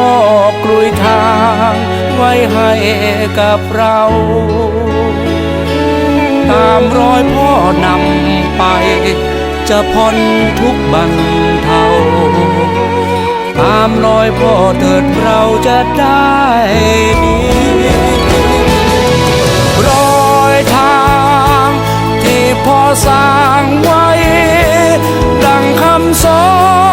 พ่อกลุยทางไว้ให้กับเรา ตามรอยพ่อนำไป จะพ้นทุกบันเทาตามรอยพ่อเถิดเราจะได้ดีรอยทางที่พ่อสร้างไว้ ดังคำสอน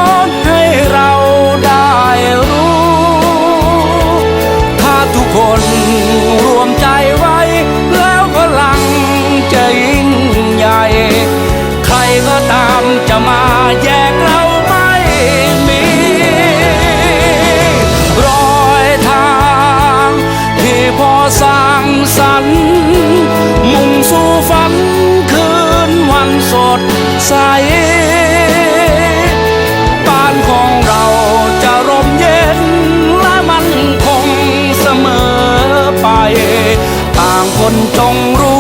สรรค์มุ่งสู่ฝันคืนวันสดใสบ้านของเราจะร่มเย็นและมันคงเสมอไป ต่างคนจงรู้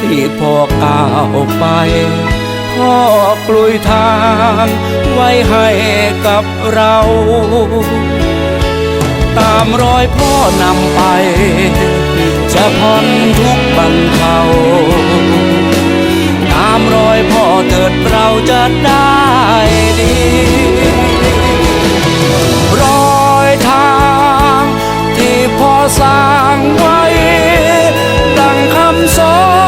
ที่พ่อก้าวไป พ่อกลุยทางไว้ให้กับเรา ตามรอยพ่อนำไป จะพ้นทุกบันเทาตามรอยพ่อเถิดเราจะได้ดีรอยทางที่พ่อสร้างไว้ดังคำสอน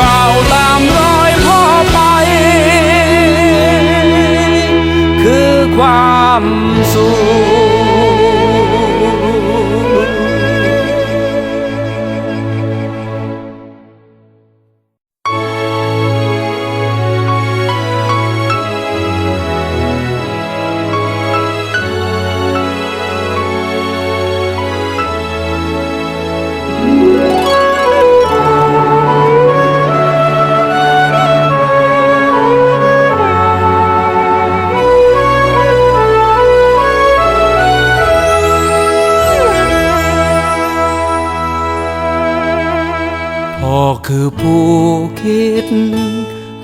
ก้าวตามรอยพ่อไป คือความสุข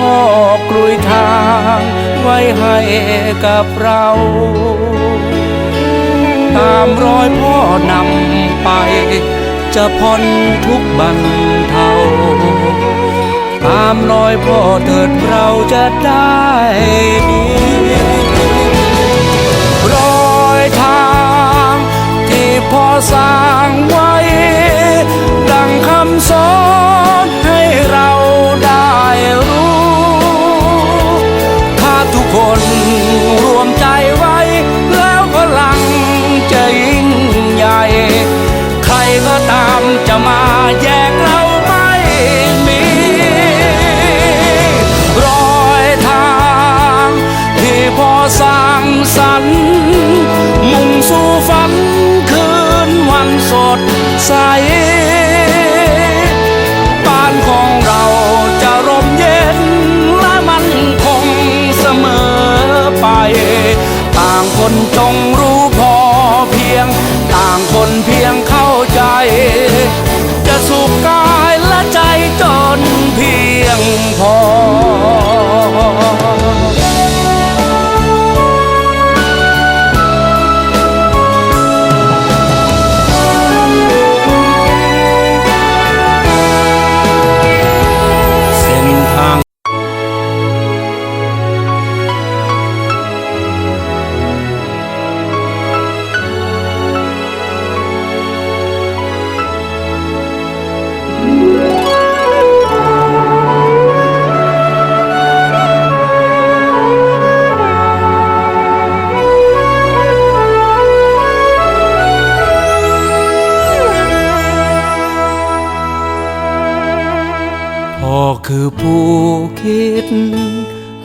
พ่อกลุยทางไว้ให้กับเรา ตามรอยพ่อนำไป จะพ้นทุกบันเทาตามามรอยพ่อเถิดเราจะได้ดีรอยทางที่พ่อสร้างไว้ คนางคนจงรู้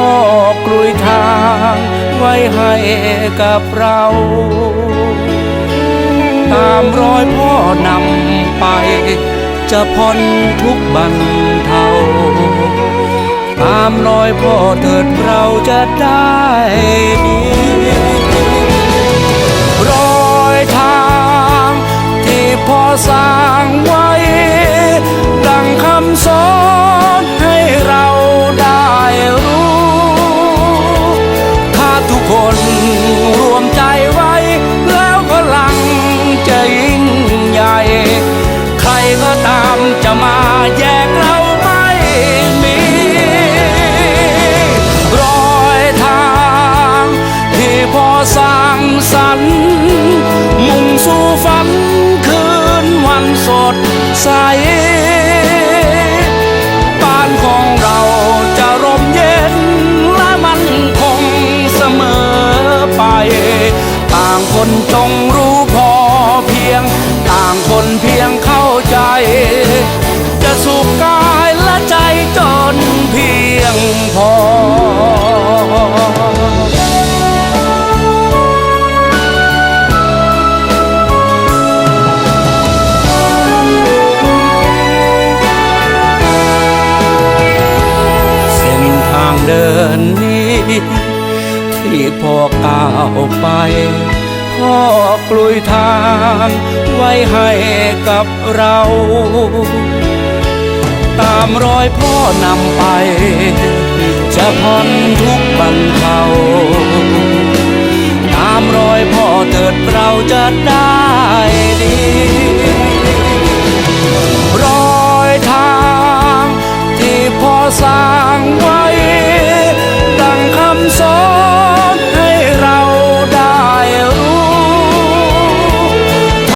พ่อกลุยทางไว้ให้กับเรา ตามรอยพ่อนำไป จะพ้นทุกบันเทาตามรอยพ่อเถิดเราจะได้ดีรอยทางที่พ่อสร้าง จะมาแยกเราไม่มี รอยทางที่พอสร้างสรรค์มุ่งสู่ฝันคืนวันสดใสบ้านของเราจะร่มเย็นและมันคงเสมอไป ต่างคนจงรู้ เส้นทางเดินนี้ ที่พ่อก้าวไปพ่อกลุยทางไว้ให้กับเรา ตามรอยพ่อนำไป จะพ้นทุกบรรเทาตามรอยพ่อเถิดเราจะได้